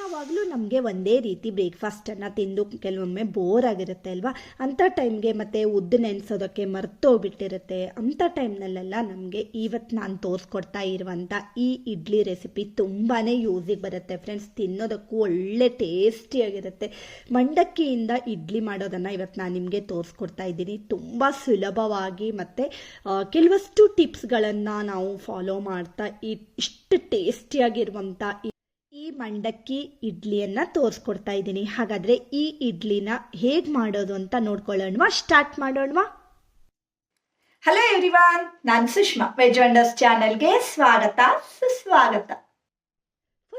ಯಾವಾಗಲೂ ನಮಗೆ ಒಂದೇ ರೀತಿ ಬ್ರೇಕ್ಫಾಸ್ಟನ್ನು ತಿಂದು ಕೆಲವೊಮ್ಮೆ ಬೋರ್ ಆಗಿರುತ್ತೆ ಅಲ್ವಾ? ಅಂಥ ಟೈಮ್ಗೆ ಮತ್ತು ಉದ್ದು ನೆನೆಸೋದಕ್ಕೆ ಮರ್ತೋಗ್ಬಿಟ್ಟಿರುತ್ತೆ. ಅಂಥ ಟೈಮ್ನಲ್ಲೆಲ್ಲ ನಮಗೆ ಇವತ್ತು ನಾನು ತೋರಿಸ್ಕೊಡ್ತಾ ಇರುವಂಥ ಈ ಇಡ್ಲಿ ರೆಸಿಪಿ ತುಂಬಾ ಯೂಸಿಗೆ ಬರುತ್ತೆ ಫ್ರೆಂಡ್ಸ್ ತಿನ್ನೋದಕ್ಕೂ ಒಳ್ಳೆ ಟೇಸ್ಟಿಯಾಗಿರುತ್ತೆ ಮಂಡಕ್ಕಿಯಿಂದ ಇಡ್ಲಿ ಮಾಡೋದನ್ನು ಇವತ್ತು ನಾನು ನಿಮಗೆ ತೋರಿಸ್ಕೊಡ್ತಾ ಇದ್ದೀನಿ. ತುಂಬ ಸುಲಭವಾಗಿ ಮತ್ತು ಕೆಲವಷ್ಟು ಟಿಪ್ಸ್ಗಳನ್ನು ನಾವು ಫಾಲೋ ಮಾಡ್ತಾ ಇಷ್ಟು ಟೇಸ್ಟಿಯಾಗಿರುವಂಥ ಮಂಡಕ್ಕಿ, ಇಡ್ಲಿಯನ್ನ ತೋರಿಸ್ಕೊಡ್ತಾ ಇದ್ದೀನಿ. ಹಾಗಾದ್ರೆ ಈ ಇಡ್ಲಿನ ಹೇಗ್ ಮಾಡೋದು ಅಂತ ನೋಡ್ಕೊಳ್ಳೋಣವಾ? ಸ್ಟಾರ್ಟ್ ಮಾಡೋಣವಾ? ಹಲೋ ಎವ್ರಿವಾನ್ ನಾನು ಸುಷ್ಮಾ ವೆಜ್ ವಂಡರ್ಸ್ ಚಾನೆಲ್ಗೆ ಸ್ವಾಗತ, ಸುಸ್ವಾಗತ.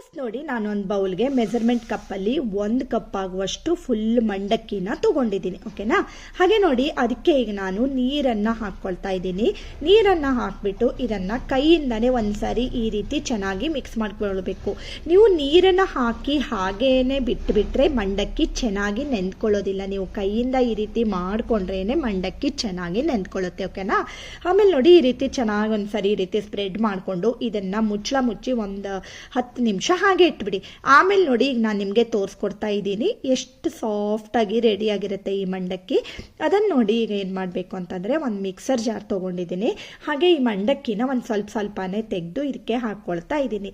ಫಸ್ಟ್ ನೋಡಿ ನಾನು ಒಂದು ಬೌಲ್ಗೆ ಮೆಜರ್ಮೆಂಟ್ ಕಪ್ಪಲ್ಲಿ ಒಂದು ಕಪ್ ಆಗುವಷ್ಟು ಫುಲ್ ಮಂಡಕ್ಕಿನ ತೊಗೊಂಡಿದ್ದೀನಿ ಓಕೆನಾ ಹಾಗೆ ನೋಡಿ, ಅದಕ್ಕೆ ಈಗ ನಾನು ನೀರನ್ನು ಹಾಕ್ಕೊಳ್ತಾ ಇದ್ದೀನಿ. ನೀರನ್ನು ಹಾಕ್ಬಿಟ್ಟು ಇದನ್ನು ಕೈಯಿಂದನೇ ಒಂದ್ಸರಿ ಈ ರೀತಿ ಚೆನ್ನಾಗಿ ಮಿಕ್ಸ್ ಮಾಡ್ಕೊಳ್ಬೇಕು. ನೀವು ನೀರನ್ನು ಹಾಕಿ ಹಾಗೇ ಬಿಟ್ಟುಬಿಟ್ರೆ ಮಂಡಕ್ಕಿ ಚೆನ್ನಾಗಿ ನೆಂದ್ಕೊಳ್ಳೋದಿಲ್ಲ ನೀವು ಕೈಯಿಂದ ಈ ರೀತಿ ಮಾಡಿಕೊಂಡ್ರೇ ಮಂಡಕ್ಕಿ ಚೆನ್ನಾಗಿ ನೆಂದ್ಕೊಳ್ಳುತ್ತೆ ಓಕೆನಾ ಆಮೇಲೆ ನೋಡಿ, ಈ ರೀತಿ ಚೆನ್ನಾಗಿ ಒಂದ್ಸರಿ ಈ ರೀತಿ ಸ್ಪ್ರೆಡ್ ಮಾಡಿಕೊಂಡು ಇದನ್ನು ಮುಚ್ಚಳ ಮುಚ್ಚಿ ಒಂದು ಹತ್ತು ನಿಮಿಷ ಹಾಗೆ ಇಟ್ಬಿಡಿ. ಆಮೇಲೆ ನೋಡಿ, ಈಗ ನಾನು ನಿಮಗೆ ತೋರಿಸ್ಕೊಡ್ತಾ ಇದ್ದೀನಿ. ಎಷ್ಟು ಸಾಫ್ಟಾಗಿ ರೆಡಿಯಾಗಿರುತ್ತೆ ಈ ಮಂಡಕ್ಕಿ. ಅದನ್ನು ನೋಡಿ ಈಗ ಏನು ಮಾಡಬೇಕು ಅಂತಂದರೆ ಒಂದು ಮಿಕ್ಸರ್ ಜಾರ್ ತೊಗೊಂಡಿದ್ದೀನಿ. ಹಾಗೆ ಈ ಮಂಡಕ್ಕಿನ ಒಂದು ಸ್ವಲ್ಪ ಸ್ವಲ್ಪನೇ ತೆಗೆದು ಇದಕ್ಕೆ ಹಾಕ್ಕೊಳ್ತಾ ಇದ್ದೀನಿ.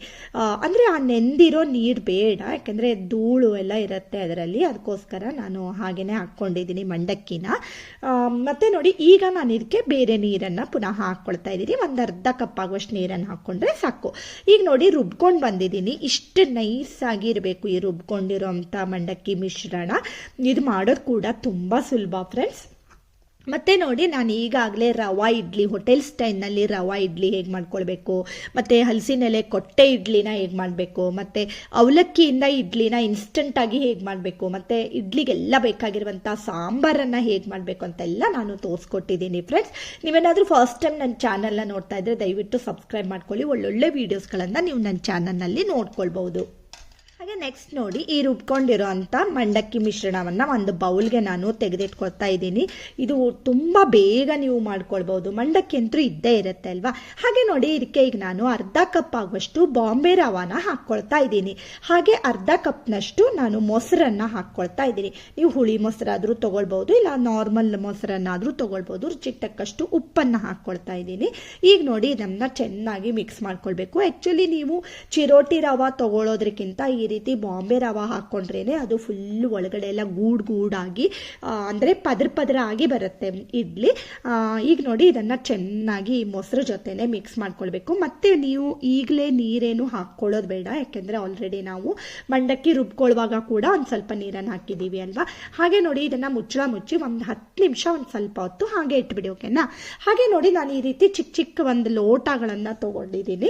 ಅಂದರೆ ಆ ನೆಂದಿರೋ ನೀರು ಬೇಡ, ಯಾಕೆಂದರೆ ಧೂಳು ಎಲ್ಲ ಇರುತ್ತೆ ಅದರಲ್ಲಿ. ಅದಕ್ಕೋಸ್ಕರ ನಾನು ಹಾಗೇ ಹಾಕ್ಕೊಂಡಿದ್ದೀನಿ ಮಂಡಕ್ಕಿನ. ಮತ್ತು ನೋಡಿ, ಈಗ ನಾನು ಇದಕ್ಕೆ ಬೇರೆ ನೀರನ್ನು ಪುನಃ ಹಾಕ್ಕೊಳ್ತಾ ಇದ್ದೀನಿ. ಒಂದು ಅರ್ಧ ಕಪ್ ಆಗುವಷ್ಟು ನೀರನ್ನು ಹಾಕ್ಕೊಂಡ್ರೆ ಸಾಕು. ಈಗ ನೋಡಿ, ರುಬ್ಕೊಂಡು ಬಂದಿದ್ದೀನಿ. ಇಷ್ಟು ನೈಸಾಗಿ ಇರಬೇಕು ಈ ರುಬ್ಕೊಂಡಿರೋ ಅಂಥ ಮಂಡಕ್ಕಿ ಮಿಶ್ರಣ. ಇದು ಮಾಡೋದು ಕೂಡ ತುಂಬ ಸುಲಭ ಫ್ರೆಂಡ್ಸ್ ಮತ್ತೆ ನೋಡಿ, ನಾನು ಈಗಾಗಲೇ ರವಾ ಇಡ್ಲಿ ಹೋಟೆಲ್ ಸ್ಟೈಲ್ನಲ್ಲಿ ರವಾ ಇಡ್ಲಿ ಹೇಗೆ ಮಾಡ್ಕೊಳ್ಬೇಕು, ಮತ್ತು ಹಲಸಿನೆಲೆ ಕೊಟ್ಟೆ ಇಡ್ಲಿನ ಹೇಗೆ ಮಾಡಬೇಕು, ಮತ್ತು ಅವಲಕ್ಕಿಯಿಂದ ಇಡ್ಲಿನ ಇನ್ಸ್ಟಂಟಾಗಿ ಹೇಗೆ ಮಾಡಬೇಕು, ಮತ್ತು ಇಡ್ಲಿಗೆಲ್ಲ ಬೇಕಾಗಿರುವಂಥ ಸಾಂಬಾರನ್ನು ಹೇಗೆ ಮಾಡಬೇಕು ಅಂತೆಲ್ಲ ನಾನು ತೋರಿಸ್ಕೊಟ್ಟಿದ್ದೀನಿ ಫ್ರೆಂಡ್ಸ್ ನೀವೇನಾದರೂ ಫಸ್ಟ್ ಟೈಮ್ ನನ್ನ ಚಾನಲ್ನ ನೋಡ್ತಾ ಇದ್ದರೆ ದಯವಿಟ್ಟು ಸಬ್ಸ್ಕ್ರೈಬ್ ಮಾಡ್ಕೊಳ್ಳಿ. ಒಳ್ಳೊಳ್ಳೆ ವೀಡಿಯೋಸ್ಗಳನ್ನು ನೀವು ನನ್ನ ಚಾನಲ್ನಲ್ಲಿ ನೋಡ್ಕೊಳ್ಬೋದು ಹಾಗೆ ನೆಕ್ಸ್ಟ್ ನೋಡಿ ಈ ರುಬ್ಕೊಂಡಿರೋ ಅಂಥ ಮಂಡಕ್ಕಿ ಮಿಶ್ರಣವನ್ನು ಒಂದು ಬೌಲ್ಗೆ ನಾನು ತೆಗೆದಿಟ್ಕೊಳ್ತಾ ಇದ್ದೀನಿ. ಇದು ತುಂಬ ಬೇಗ ನೀವು ಮಾಡ್ಕೊಳ್ಬೋದು ಮಂಡಕ್ಕಿ ಅಂತೂ ಇದ್ದೇ ಇರುತ್ತೆ ಅಲ್ವಾ? ಹಾಗೆ ನೋಡಿ ಇದಕ್ಕೆ ಈಗ ನಾನು ಅರ್ಧ ಕಪ್ ಆಗುವಷ್ಟು ಬಾಂಬೆ ರವಾನ ಹಾಕ್ಕೊಳ್ತಾ ಇದ್ದೀನಿ. ಹಾಗೆ ಅರ್ಧ ಕಪ್ನಷ್ಟು ನಾನು ಮೊಸರನ್ನು ಹಾಕ್ಕೊಳ್ತಾ ಇದ್ದೀನಿ. ನೀವು ಹುಳಿ ಮೊಸರಾದರೂ ತೊಗೊಳ್ಬೋದು ಇಲ್ಲ ನಾರ್ಮಲ್ ಮೊಸರನ್ನಾದರೂ ತೊಗೊಳ್ಬೋದು ರುಚಿಗೆ ತಕ್ಕಷ್ಟು ಉಪ್ಪನ್ನು ಹಾಕ್ಕೊಳ್ತಾ ಇದ್ದೀನಿ. ಈಗ ನೋಡಿ ಇದನ್ನು ಚೆನ್ನಾಗಿ ಮಿಕ್ಸ್ ಮಾಡ್ಕೊಳ್ಬೇಕು. ಆ್ಯಕ್ಚುಲಿ ನೀವು ಚಿರೋಟಿ ರವಾ ತೊಗೊಳೋದ್ರಕ್ಕಿಂತ ಈ ರೀತಿ ಬಾಂಬೆ ರವ ಹಾಕ್ಕೊಂಡ್ರೇ ಅದು ಫುಲ್ ಒಳಗಡೆ ಎಲ್ಲ ಗೂಡ್ ಗೂಡಾಗಿ ಅಂದರೆ ಪದ್ರ ಪದ್ರ ಆಗಿ ಬರುತ್ತೆ ಇಡ್ಲಿ. ಈಗ ನೋಡಿ ಇದನ್ನು ಚೆನ್ನಾಗಿ ಈ ಮೊಸರು ಜೊತೆನೆ ಮಿಕ್ಸ್ ಮಾಡ್ಕೊಳ್ಬೇಕು. ಮತ್ತು ನೀವು ಈಗಲೇ ನೀರೇನು ಹಾಕ್ಕೊಳ್ಳೋದು ಬೇಡ, ಯಾಕೆಂದರೆ ಆಲ್ರೆಡಿ ನಾವು ಮಂಡಕ್ಕಿ ರುಬ್ಕೊಳ್ಳುವಾಗ ಕೂಡ ಒಂದು ಸ್ವಲ್ಪ ನೀರನ್ನು ಹಾಕಿದ್ದೀವಿ ಅಲ್ವಾ? ಹಾಗೆ ನೋಡಿ ಇದನ್ನು ಮುಚ್ಚಳ ಮುಚ್ಚಿ ಒಂದು ಹತ್ತು ನಿಮಿಷ ಒಂದು ಸ್ವಲ್ಪ ಹೊತ್ತು ಹಾಗೆ ಇಟ್ಬಿಡಿ, ಓಕೆನಾ? ಹಾಗೆ ನೋಡಿ ನಾನು ಈ ರೀತಿ ಚಿಕ್ಕ ಚಿಕ್ಕ ಒಂದು ಲೋಟಗಳನ್ನು ತೊಗೊಂಡಿದ್ದೀನಿ.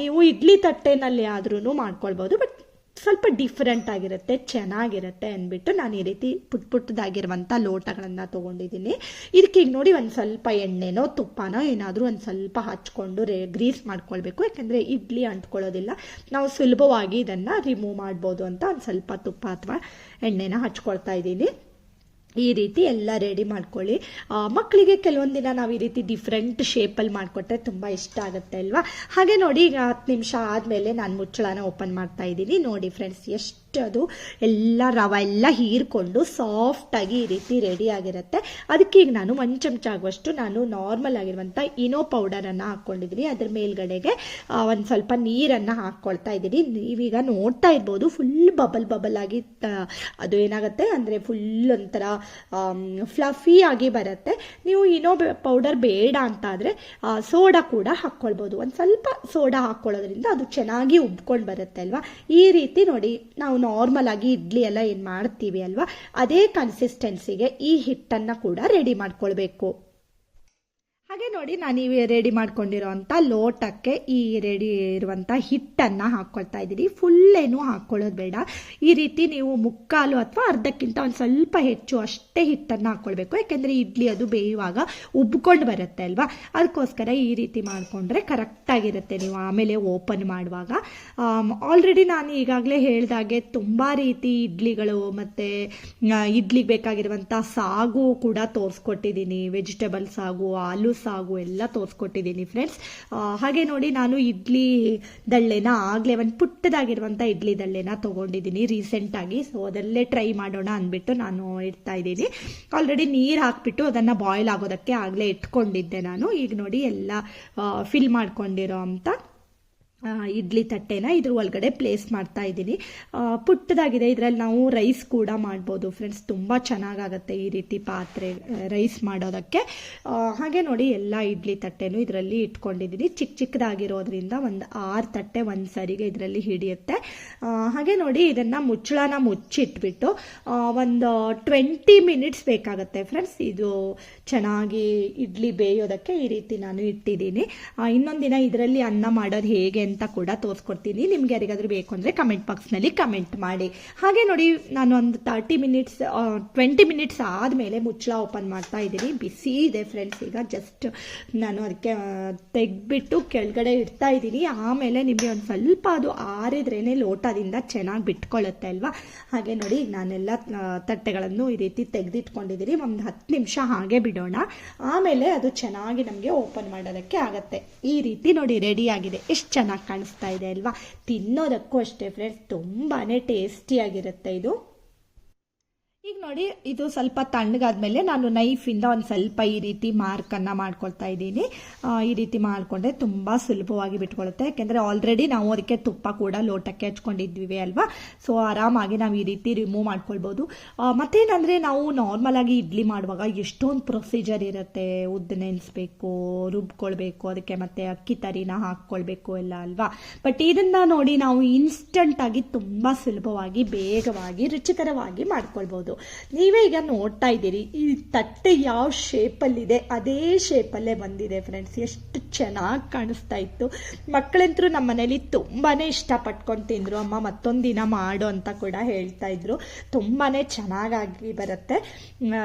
ನೀವು ಇಡ್ಲಿ ತಟ್ಟೆನಲ್ಲಿ ಆದ್ರೂ ಮಾಡ್ಕೊಳ್ಬೋದು, ಬಟ್ ಸ್ವಲ್ಪ ಡಿಫ್ರೆಂಟ್ ಆಗಿರುತ್ತೆ, ಚೆನ್ನಾಗಿರುತ್ತೆ ಅಂದ್ಬಿಟ್ಟು ನಾನು ಈ ರೀತಿ ಪುಟ್ ಪುಟ್ಟದಾಗಿರುವಂಥ ಲೋಟಗಳನ್ನು ತೊಗೊಂಡಿದ್ದೀನಿ. ಇದಕ್ಕೆ ಈಗ ನೋಡಿ ಒಂದು ಸ್ವಲ್ಪ ಎಣ್ಣೆನೋ, ತುಪ್ಪನೋ ಏನಾದರೂ ಒಂದು ಸ್ವಲ್ಪ ಹಚ್ಕೊಂಡು ರೇ ಗ್ರೀಸ್ ಮಾಡ್ಕೊಳ್ಬೇಕು. ಯಾಕೆಂದರೆ ಇಡ್ಲಿ ಅಂಟ್ಕೊಳ್ಳೋದಿಲ್ಲ. ನಾವು ಸುಲಭವಾಗಿ ಇದನ್ನು ರಿಮೂವ್ ಮಾಡ್ಬೋದು ಅಂತ ಒಂದು ಸ್ವಲ್ಪ ತುಪ್ಪ ಅಥವಾ ಎಣ್ಣೆನ ಹಚ್ಕೊಳ್ತಾ ಇದ್ದೀನಿ. ಈ ರೀತಿ ಎಲ್ಲ ರೆಡಿ ಮಾಡ್ಕೊಳ್ಳಿ. ಮಕ್ಕಳಿಗೆ ಕೆಲವೊಂದು ದಿನ ನಾವು ಈ ರೀತಿ ಡಿಫ್ರೆಂಟ್ ಶೇಪಲ್ಲಿ ಮಾಡಿಕೊಟ್ರೆ ತುಂಬ ಇಷ್ಟ ಆಗುತ್ತೆ ಅಲ್ವಾ? ಹಾಗೆ ನೋಡಿ, ಈಗ ಹತ್ತು ನಿಮಿಷ ಆದಮೇಲೆ ನಾನು ಮುಚ್ಚಳನ ಓಪನ್ ಮಾಡ್ತಾ ಇದ್ದೀನಿ. ನೋಡಿ ಫ್ರೆಂಡ್ಸ್ ಎಷ್ಟು ಅದು ಎಲ್ಲ ರವ ಎಲ್ಲ ಹೀರ್ಕೊಂಡು ಸಾಫ್ಟಾಗಿ ಈ ರೀತಿ ರೆಡಿ ಆಗಿರುತ್ತೆ. ಅದಕ್ಕೆ ಈಗ ನಾನು ಒಂದು ಚಮಚ ಆಗುವಷ್ಟು ನಾನು ನಾರ್ಮಲ್ ಆಗಿರುವಂಥ ಇನೋ ಪೌಡರನ್ನು ಹಾಕ್ಕೊಂಡಿದ್ದೀನಿ ಅದ್ರ ಮೇಲ್ಗಡೆಗೆ ಒಂದು ಸ್ವಲ್ಪ ನೀರನ್ನು ಹಾಕ್ಕೊಳ್ತಾ ಇದ್ದೀನಿ ನೀವೀಗ ನೋಡ್ತಾ ಇರ್ಬೋದು ಫುಲ್ ಬಬಲ್ ಬಬಲ್ ಆಗಿ ಅದು ಏನಾಗುತ್ತೆ ಅಂದರೆ ಫುಲ್ ಒಂಥರ ಫ್ಲಫಿ ಆಗಿ ಬರುತ್ತೆ. ನೀವು ಇನೋ ಪೌಡರ್ ಬೇಡ ಅಂತ ಆದರೆ ಸೋಡಾ ಕೂಡ ಹಾಕ್ಕೊಳ್ಬೋದು ಒಂದು ಸ್ವಲ್ಪ ಸೋಡಾ ಹಾಕ್ಕೊಳ್ಳೋದ್ರಿಂದ ಅದು ಚೆನ್ನಾಗಿ ಉಬ್ಕೊಂಡು ಬರುತ್ತೆ ಅಲ್ವಾ? ಈ ರೀತಿ ನೋಡಿ, ನಾವು ನಾರ್ಮಲ್ ಆಗಿ ಇಡ್ಲಿ ಎಲ್ಲ ಏನು ಮಾಡ್ತೀವಿ ಅಲ್ವಾ? ಅದೇ ಕನ್ಸಿಸ್ಟೆನ್ಸಿಗೆ ಈ ಹಿಟ್ಟನ್ನು ಕೂಡ ರೆಡಿ ಮಾಡ್ಕೊಳ್ಬೇಕು. ಹಾಗೆ ನೋಡಿ ನಾನು ಈ ರೆಡಿ ಮಾಡ್ಕೊಂಡಿರೋವಂಥ ಲೋಟಕ್ಕೆ ಈ ರೆಡಿ ಇರುವಂಥ ಹಿಟ್ಟನ್ನು ಹಾಕ್ಕೊಳ್ತಾ ಇದ್ದೀನಿ. ಫುಲ್ಲೇನು ಹಾಕ್ಕೊಳ್ಳೋದು ಬೇಡ. ಈ ರೀತಿ ನೀವು ಮುಕ್ಕಾಲು ಅಥವಾ ಅರ್ಧಕ್ಕಿಂತ ಒಂದು ಸ್ವಲ್ಪ ಹೆಚ್ಚು ಅಷ್ಟೇ ಹಿಟ್ಟನ್ನು ಹಾಕ್ಕೊಳ್ಬೇಕು ಯಾಕೆಂದರೆ ಇಡ್ಲಿ ಅದು ಬೇಯುವಾಗ ಉಬ್ಕೊಂಡು ಬರುತ್ತೆ ಅಲ್ವಾ? ಅದಕ್ಕೋಸ್ಕರ ಈ ರೀತಿ ಮಾಡಿಕೊಂಡ್ರೆ ಕರೆಕ್ಟಾಗಿರುತ್ತೆ ನೀವು ಆಮೇಲೆ ಓಪನ್ ಮಾಡುವಾಗ. ಆಲ್ರೆಡಿ ನಾನು ಈಗಾಗಲೇ ಹೇಳಿದಾಗೆ ತುಂಬ ರೀತಿ ಇಡ್ಲಿಗಳು ಮತ್ತು ಇಡ್ಲಿಗೆ ಬೇಕಾಗಿರುವಂಥ ಸಾಗು ಕೂಡ ತೋರಿಸ್ಕೊಟ್ಟಿದ್ದೀನಿ. ವೆಜಿಟೇಬಲ್ ಸಾಗು, ಆಲೂ ಸಾಗು ಎಲ್ಲ ತೋರಿಸ್ಕೊಟ್ಟಿದ್ದೀನಿ ಫ್ರೆಂಡ್ಸ್ ಹಾಗೆ ನೋಡಿ ನಾನು ಇಡ್ಲಿ ದಳ್ಳೆನ ಆಗಲೇ ಒಂದು ಪುಟ್ಟದಾಗಿರುವಂಥ ಇಡ್ಲಿ ದಳ್ಳೆನ ತೊಗೊಂಡಿದ್ದೀನಿ ರೀಸೆಂಟಾಗಿ ಸೊ ಅದಲ್ಲೇ ಟ್ರೈ ಮಾಡೋಣ ಅಂದ್ಬಿಟ್ಟು ನಾನು ಇಡ್ತಾ ಇದ್ದೀನಿ. ಆಲ್ರೆಡಿ ನೀರು ಹಾಕ್ಬಿಟ್ಟು ಅದನ್ನು ಬಾಯ್ಲ್ ಆಗೋದಕ್ಕೆ ಆಗಲೇ ಇಟ್ಕೊಂಡಿದ್ದೆ ನಾನು. ಈಗ ನೋಡಿ ಎಲ್ಲ ಫಿಲ್ ಮಾಡ್ಕೊಂಡಿರೋ ಅಂಥ ಇಡ್ಲಿ ತಟ್ಟೆನ ಇದ್ರ ಒಳಗಡೆ ಪ್ಲೇಸ್ ಮಾಡ್ತಾ ಇದ್ದೀನಿ. ಪುಟ್ಟದಾಗಿದೆ. ಇದರಲ್ಲಿ ನಾವು ರೈಸ್ ಕೂಡ ಮಾಡ್ಬೋದು ಫ್ರೆಂಡ್ಸ್ ತುಂಬ ಚೆನ್ನಾಗಾಗತ್ತೆ ಈ ರೀತಿ ಪಾತ್ರೆ ರೈಸ್ ಮಾಡೋದಕ್ಕೆ. ಹಾಗೆ ನೋಡಿ ಎಲ್ಲ ಇಡ್ಲಿ ತಟ್ಟೆನೂ ಇದರಲ್ಲಿ ಇಟ್ಕೊಂಡಿದ್ದೀನಿ. ಚಿಕ್ಕ ಚಿಕ್ಕದಾಗಿರೋದ್ರಿಂದ ಒಂದು ಆರು ತಟ್ಟೆ ಒಂದು ಸರಿಗೆ ಇದರಲ್ಲಿ ಹಿಡಿಯುತ್ತೆ. ಹಾಗೆ ನೋಡಿ ಇದನ್ನು ಮುಚ್ಚಳನ ಮುಚ್ಚಿಟ್ಬಿಟ್ಟು ಒಂದು ಟ್ವೆಂಟಿ ಮಿನಿಟ್ಸ್ ಬೇಕಾಗುತ್ತೆ ಫ್ರೆಂಡ್ಸ್ ಇದು ಚೆನ್ನಾಗಿ ಇಡ್ಲಿ ಬೇಯೋದಕ್ಕೆ ಈ ರೀತಿ ನಾನು ಇಟ್ಟಿದ್ದೀನಿ. ಇನ್ನೊಂದು ದಿನ ಇದರಲ್ಲಿ ಅನ್ನ ಮಾಡೋದು ಹೇಗೆ ಅಂತ ಕೂಡ ತೋರಿಸ್ಕೊಡ್ತೀನಿ. ನಿಮ್ಗೆ ಯಾರಿಗಾದ್ರೂ ಬೇಕು ಅಂದರೆ ಕಮೆಂಟ್ ಬಾಕ್ಸ್ನಲ್ಲಿ ಕಮೆಂಟ್ ಮಾಡಿ. ಹಾಗೆ ನೋಡಿ, ನಾನು ಒಂದು ತರ್ಟಿ ಮಿನಿಟ್ಸ್ ಟ್ವೆಂಟಿ ಮಿನಿಟ್ಸ್ ಆದಮೇಲೆ ಮುಚ್ಚಳ ಓಪನ್ ಮಾಡ್ತಾ ಇದ್ದೀನಿ. ಬಿಸಿ ಇದೆ ಫ್ರೆಂಡ್ಸ್ ಈಗ ಜಸ್ಟ್ ನಾನು ಅದಕ್ಕೆ ತೆಗೆದ್ಬಿಟ್ಟು ಕೆಳಗಡೆ ಇಡ್ತಾ ಇದ್ದೀನಿ. ಆಮೇಲೆ ನಿಮಗೆ ಒಂದು ಸ್ವಲ್ಪ ಅದು ಆರಿದ್ರೇ ಲೋಟದಿಂದ ಚೆನ್ನಾಗಿ ಬಿಟ್ಕೊಳ್ಳುತ್ತೆ ಅಲ್ವಾ? ಹಾಗೆ ನೋಡಿ, ನಾನೆಲ್ಲ ತಟ್ಟೆಗಳನ್ನು ಈ ರೀತಿ ತೆಗೆದಿಟ್ಕೊಂಡಿದ್ದೀನಿ. ಒಂದು ಹತ್ತು ನಿಮಿಷ ಹಾಗೆ ಬಿಡೋಣ. ಆಮೇಲೆ ಅದು ಚೆನ್ನಾಗಿ ನಮಗೆ ಓಪನ್ ಮಾಡೋದಕ್ಕೆ ಆಗುತ್ತೆ. ಈ ರೀತಿ ನೋಡಿ ರೆಡಿ ಆಗಿದೆ. ಎಷ್ಟು ಚೆನ್ನಾಗಿ ಕಾಣಿಸ್ತಾ ಇದೆ ಅಲ್ವಾ? ತಿನ್ನೋದಕ್ಕೂ ಅಷ್ಟೇ ಫ್ರೆಂಡ್ಸ್ ತುಂಬಾ ಟೇಸ್ಟಿಯಾಗಿರುತ್ತೆ ಇದು. ಈಗ ನೋಡಿ, ಇದು ಸ್ವಲ್ಪ ತಣ್ಣಗಾದ್ಮೇಲೆ ನಾನು ನೈಫಿಂದ ಒಂದು ಸ್ವಲ್ಪ ಈ ರೀತಿ ಮಾರ್ಕನ್ನು ಮಾಡ್ಕೊಳ್ತಾ ಇದ್ದೀನಿ. ಈ ರೀತಿ ಮಾಡಿಕೊಂಡ್ರೆ ತುಂಬ ಸುಲಭವಾಗಿ ಬಿಟ್ಕೊಳುತ್ತೆ. ಯಾಕೆಂದರೆ ಆಲ್ರೆಡಿ ನಾವು ಅದಕ್ಕೆ ತುಪ್ಪ ಕೂಡ ಲೋಟಕ್ಕೆ ಹಚ್ಕೊಂಡಿದ್ವಿ ಅಲ್ವಾ? ಸೊ ಆರಾಮಾಗಿ ನಾವು ಈ ರೀತಿ ರಿಮೂವ್ ಮಾಡ್ಕೊಳ್ಬೋದು. ಮತ್ತೇನಂದರೆ ನಾವು ನಾರ್ಮಲ್ ಆಗಿ ಇಡ್ಲಿ ಮಾಡುವಾಗ ಎಷ್ಟೊಂದು ಪ್ರೊಸೀಜರ್ ಇರುತ್ತೆ. ಉದ್ದ ನೆನೆಸ್ಬೇಕು, ರುಬ್ಕೊಳ್ಬೇಕು, ಅದಕ್ಕೆ ಮತ್ತೆ ಅಕ್ಕಿ ತರಿನ ಹಾಕ್ಕೊಳ್ಬೇಕು ಎಲ್ಲ ಅಲ್ವಾ? ಬಟ್ ಇದನ್ನು ನೋಡಿ ನಾವು ಇನ್ಸ್ಟಂಟಾಗಿ ತುಂಬ ಸುಲಭವಾಗಿ, ಬೇಗವಾಗಿ, ರುಚಿಕರವಾಗಿ ಮಾಡ್ಕೊಳ್ಬಹುದು ನೀವೇ ಈಗ ನೋಡ್ತಾ ಇದ್ದೀರಿ, ಈ ತಟ್ಟೆ ಯಾವ ಶೇಪಲ್ಲಿದೆ ಅದೇ ಶೇಪಲ್ಲೇ ಬಂದಿದೆ ಫ್ರೆಂಡ್ಸ್ ಎಷ್ಟು ಚೆನ್ನಾಗಿ ಕಾಣಿಸ್ತಾ ಇತ್ತು. ಮಕ್ಕಳಂತರೂ ನಮ್ಮ ಮನೇಲಿ ತುಂಬಾ ಇಷ್ಟಪಟ್ಕೊಂಡು ತಿಂದ್ರು. ಅಮ್ಮ ಮತ್ತೊಂದು ದಿನ ಮಾಡು ಅಂತ ಕೂಡ ಹೇಳ್ತಾ ಇದ್ರು. ತುಂಬಾನೇ ಚೆನ್ನಾಗಾಗಿ ಬರುತ್ತೆ.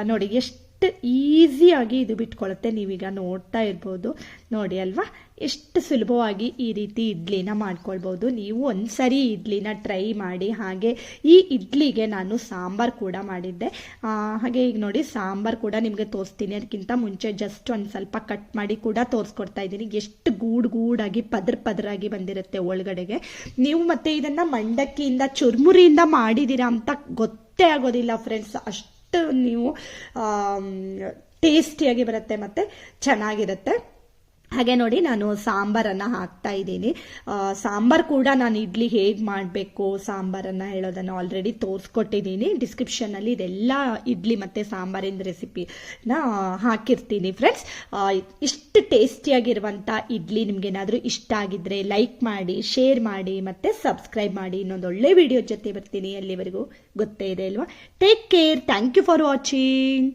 ನೋಡಿ, ಎಷ್ಟು ಈಸಿಯಾಗಿ ಇದು ಬಿಟ್ಕೊಳ್ಳುತ್ತೆ ನೀವೀಗ ನೋಡ್ತಾ ಇರ್ಬೋದು. ನೋಡಿ ಅಲ್ವಾ? ಎಷ್ಟು ಸುಲಭವಾಗಿ ಈ ರೀತಿ ಇಡ್ಲಿನ ಮಾಡ್ಕೊಳ್ಬೋದು. ನೀವು ಒಂದ್ಸರಿ ಇಡ್ಲಿನ ಟ್ರೈ ಮಾಡಿ, ಹಾಗೆ ಈ ಇಡ್ಲಿಗೆ ನಾನು ಸಾಂಬಾರ್ ಕೂಡ ಮಾಡಿದ್ದೆ. ಹಾಗೆ ಈಗ ನೋಡಿ ಸಾಂಬಾರ್ ಕೂಡ ನಿಮಗೆ ತೋರಿಸ್ತೀನಿ. ಅದಕ್ಕಿಂತ ಮುಂಚೆ ಜಸ್ಟ್ ಒಂದು ಸ್ವಲ್ಪ ಕಟ್ ಮಾಡಿ ಕೂಡ ತೋರಿಸ್ಕೊಡ್ತಾ ಇದ್ದೀನಿ. ಎಷ್ಟು ಗೂಡ್ ಗೂಡಾಗಿ, ಪದ್ರ ಪದರಾಗಿ ಬಂದಿರುತ್ತೆ ಒಳಗಡೆಗೆ. ನೀವು ಮತ್ತೆ ಇದನ್ನ ಮಂಡಕ್ಕಿಯಿಂದ, ಚುರ್ಮುರಿಯಿಂದ ಮಾಡಿದ್ದೀರಾ ಅಂತ ಗೊತ್ತೇ ಆಗೋದಿಲ್ಲ ಫ್ರೆಂಡ್ಸ್ ಅಷ್ಟು ನೀವು ಟೇಸ್ಟಿಯಾಗಿ ಬರುತ್ತೆ ಮತ್ತು ಚೆನ್ನಾಗಿರುತ್ತೆ. ಹಾಗೆ ನೋಡಿ ನಾನು ಸಾಂಬಾರನ್ನು ಹಾಕ್ತಾ ಇದ್ದೀನಿ. ಸಾಂಬಾರು ಕೂಡ ನಾನು ಇಡ್ಲಿ ಹೇಗೆ ಮಾಡಬೇಕು, ಸಾಂಬಾರನ್ನು ಹೇಳೋದನ್ನು ಆಲ್ರೆಡಿ ತೋರಿಸ್ಕೊಟ್ಟಿದ್ದೀನಿ. ಡಿಸ್ಕ್ರಿಪ್ಷನಲ್ಲಿ ಇದೆಲ್ಲ ಇಡ್ಲಿ ಮತ್ತು ಸಾಂಬಾರಿನ ರೆಸಿಪಿನ ಹಾಕಿರ್ತೀನಿ ಫ್ರೆಂಡ್ಸ್ ಇಷ್ಟು ಟೇಸ್ಟಿಯಾಗಿರುವಂಥ ಇಡ್ಲಿ ನಿಮ್ಗೇನಾದರೂ ಇಷ್ಟ ಆಗಿದ್ರೆ ಲೈಕ್ ಮಾಡಿ ಶೇರ್ ಮಾಡಿ ಮತ್ತು ಸಬ್ಸ್ಕ್ರೈಬ್ ಮಾಡಿ. ಇನ್ನೊಂದು ಒಳ್ಳೆ ವಿಡಿಯೋ ಜೊತೆ ಬರ್ತೀನಿ ಅಲ್ಲಿವರೆಗೂ. ಗೊತ್ತೇ ಇದೆ ಅಲ್ವಾ? Take care thank you for watching